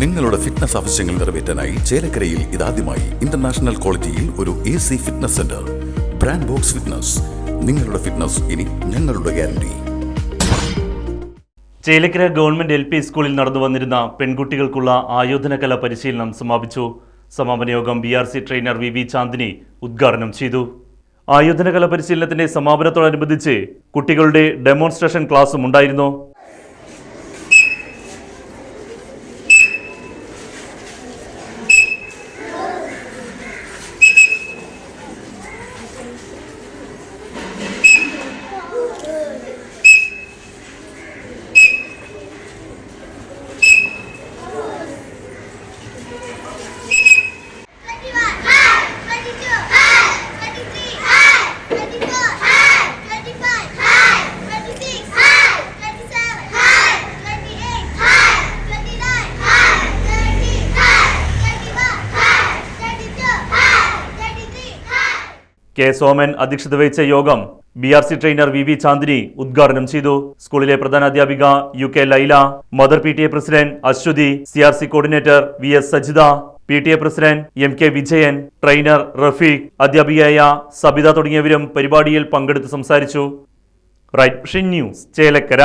നിങ്ങളുടെ ഫിറ്റ്നസ് ആവശ്യങ്ങൾ നിറവേറ്റാനായി ചേലക്കരയിൽ ഇതാദ്യമായി ഇന്റർനാഷണൽ ക്വാളിറ്റിയിൽ ഒരു A C fitness centre brand box fitness നിങ്ങളുടെ ഫിറ്റ്നസ് ഇനി ഞങ്ങളുടെ guarantee Chelakkara government L P സ്കൂളിൽ നടന്നു വന്നിരുന്ന പെൺകുട്ടികൾക്കുള്ള ആയോധനകല പരിശീലനം സമാപിച്ചു. സമാപന യോഗം B R C trainer V V Chandini ഉദ്ഘാടനം ചെയ്തു. ആയോധനകല പരിശീലനത്തിന്റെ സമാപനത്തോടനുബന്ധിച്ച് കുട്ടികളുടെ ഡെമോൺസ്ട്രേഷൻ ക്ലാസ്സും ഉണ്ടായിരുന്നു. കെ സോമൻ അധ്യക്ഷത വഹിച്ച യോഗം B R C trainer V V Chandini ഉദ്ഘാടനം ചെയ്തു. സ്കൂളിലെ പ്രധാന അധ്യാപിക U K Laila mother P T A president Aswathy C R C coordinator V S Sajitha P T A president M K Vijayan trainer Rafeeq അധ്യാപികയായ സബിത തുടങ്ങിയവരും പരിപാടിയിൽ പങ്കെടുത്ത് സംസാരിച്ചു. Right news Chelakkara.